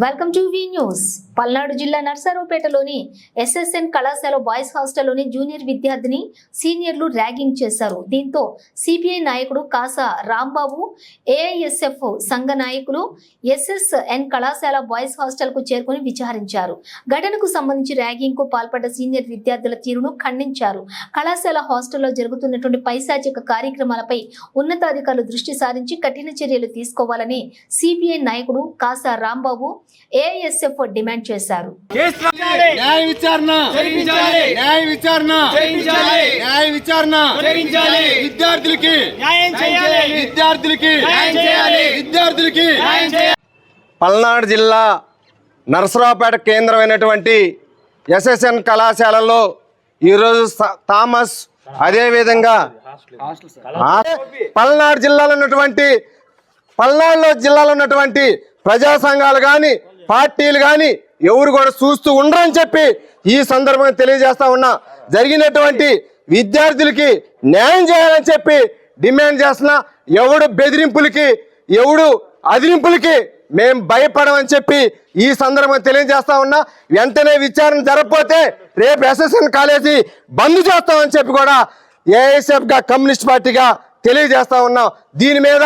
Welcome to V news. Palnadu జిల్లా నర్సారావుపేటలోని SSN కళాశాల బాయ్స్ హాస్టల్లోని జూనియర్ విద్యార్థిని సీనియర్లు ర్యాగింగ్ చేశారు. దీంతో సిపిఐ నాయకుడు కాసా రాంబాబు ఏఐఎస్ఎఫ్ సంఘ నాయకులు ఎస్ఎస్ఎన్ కళాశాల బాయ్స్ హాస్టల్కు చేరుకుని విచారించారు. ఘటనకు సంబంధించి ర్యాగింగ్కు పాల్పడ్డ సీనియర్ విద్యార్థుల తీరును ఖండించారు. కళాశాల హాస్టల్లో జరుగుతున్నటువంటి పైశాచిక కార్యక్రమాలపై ఉన్నతాధికారులు దృష్టి సారించి కఠిన చర్యలు తీసుకోవాలని సిపిఐ నాయకుడు కాసా రాంబాబు డిమాండ్ చేశారు. న్యాయ విచారణ. జరిగించాలి. న్యాయ విచారణ. జరిగించాలి. న్యాయ విచారణ. జరిగించాలి. విద్యార్థులకి. న్యాయం చేయాలి. విద్యార్థులకి. న్యాయం చేయాలి. విద్యార్థులకి. న్యాయం చేయాలి. పల్నాడు జిల్లా నరసరావుపేట కేంద్రమైనటువంటి ఎస్ఎస్ఎన్ కళాశాలలో ఈరోజు థామస్ అదేవిధంగా పల్నాడు జిల్లాలో ఉన్నటువంటి పల్నాడులో జిల్లాలో ఉన్నటువంటి ప్రజా సంఘాలు కానీ పార్టీలు కానీ ఎవరు కూడా చూస్తూ ఉండరని చెప్పి ఈ సందర్భంగా తెలియజేస్తా ఉన్నా. జరిగినటువంటి విద్యార్థులకి న్యాయం చేయాలని చెప్పి డిమాండ్ చేస్తున్నా. ఎవడు బెదిరింపులకి ఎవడు అదిరింపులకి మేం భయపడమని చెప్పి ఈ సందర్భంగా తెలియజేస్తా ఉన్నా. వెంటనే విచారణ జరగపోతే రేపు ఎస్ఎస్ఎన్ కాలేజీ బంద్ చేస్తామని చెప్పి కూడా ఏఐఎస్ఎఫ్గా కమ్యూనిస్ట్ పార్టీగా తెలియజేస్తా ఉన్నాం. దీని మీద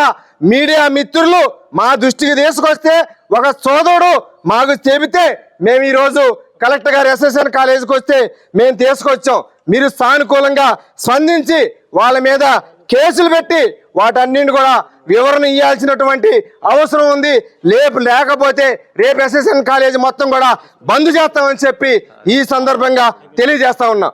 మీడియా మిత్రులు మా దృష్టికి తీసుకొస్తే ఒక సోదరుడు మాకు చెబితే మేము ఈరోజు కలెక్టర్ గారు ఎస్ఎస్ఎన్ కాలేజీకి వస్తే మేము తీసుకొచ్చాం. మీరు సానుకూలంగా స్పందించి వాళ్ళ మీద కేసులు పెట్టి వాటన్నింటి కూడా వివరణ ఇవ్వాల్సినటువంటి అవసరం ఉంది. లేపు లేకపోతే రేపు ఎస్ఎస్ఎన్ కాలేజీ మొత్తం కూడా బంద్ చేస్తామని చెప్పి ఈ సందర్భంగా తెలియజేస్తా ఉన్నా.